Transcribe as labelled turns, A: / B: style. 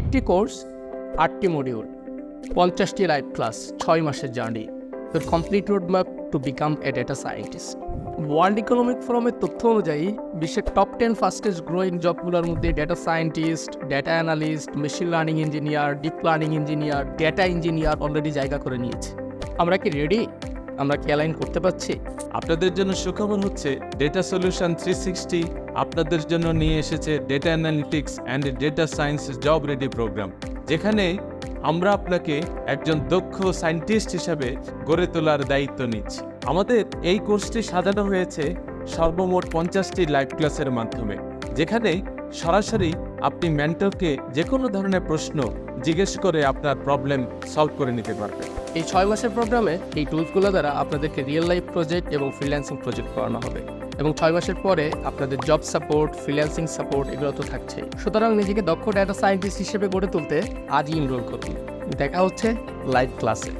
A: একটি কোর্স, আটটি মডিউল পঞ্চাশটি লাইভ ক্লাস ছয় মাসের journey the complete road map to become a data scientist world economic ফোরামের তথ্য অনুযায়ী, বিশ্বের টপ টেন ফাস্টেস্ট গ্রোয়িং জবগুলোর মধ্যে data scientist data analyst machine learning engineer deep learning engineer data engineer already জায়গা করে নিয়েছে। আমরা কি রেডি আমরা কি অ্যালাইন করতে পারছি?
B: আপনাদের জন্য সুখবর হচ্ছে ডেটা সলিউশন থ্রি সিক্সটি আপনাদের জন্য নিয়ে এসেছে data analytics and data science job ready program যেখানে আমরা আপনাকে একজন দক্ষ সায়েন্টিস্ট হিসাবে গড়ে তোলার দায়িত্ব নিচ্ছি। আমাদের এই কোর্সটি সাজানো হয়েছে সর্বমোট পঞ্চাশটি লাইভ ক্লাসের মাধ্যমে, যেখানে সরাসরি আপনি মেন্টরকে যে কোনো ধরনের প্রশ্ন জিজ্ঞেস করে আপনার প্রবলেম সলভ করে নিতে পারবেন।
A: এই ছয় মাসের প্রোগ্রামে এই টুলসগুলো দ্বারা আপনাদেরকে রিয়েল লাইফ প্রজেক্ট এবং ফ্রিল্যান্সিং প্রজেক্ট করানো হবে। এবং ছয় মাসের পরে আপনাদের জব সাপোর্ট ফ্রিল্যান্সিং সাপোর্ট এগুলো তো থাকছে সুতরাং নিজেকে দক্ষ ডেটা সায়েন্টিস্ট হিসেবে গড়ে তুলতে আজই ইনরোল করুন। দেখা হচ্ছে লাইভ ক্লাসে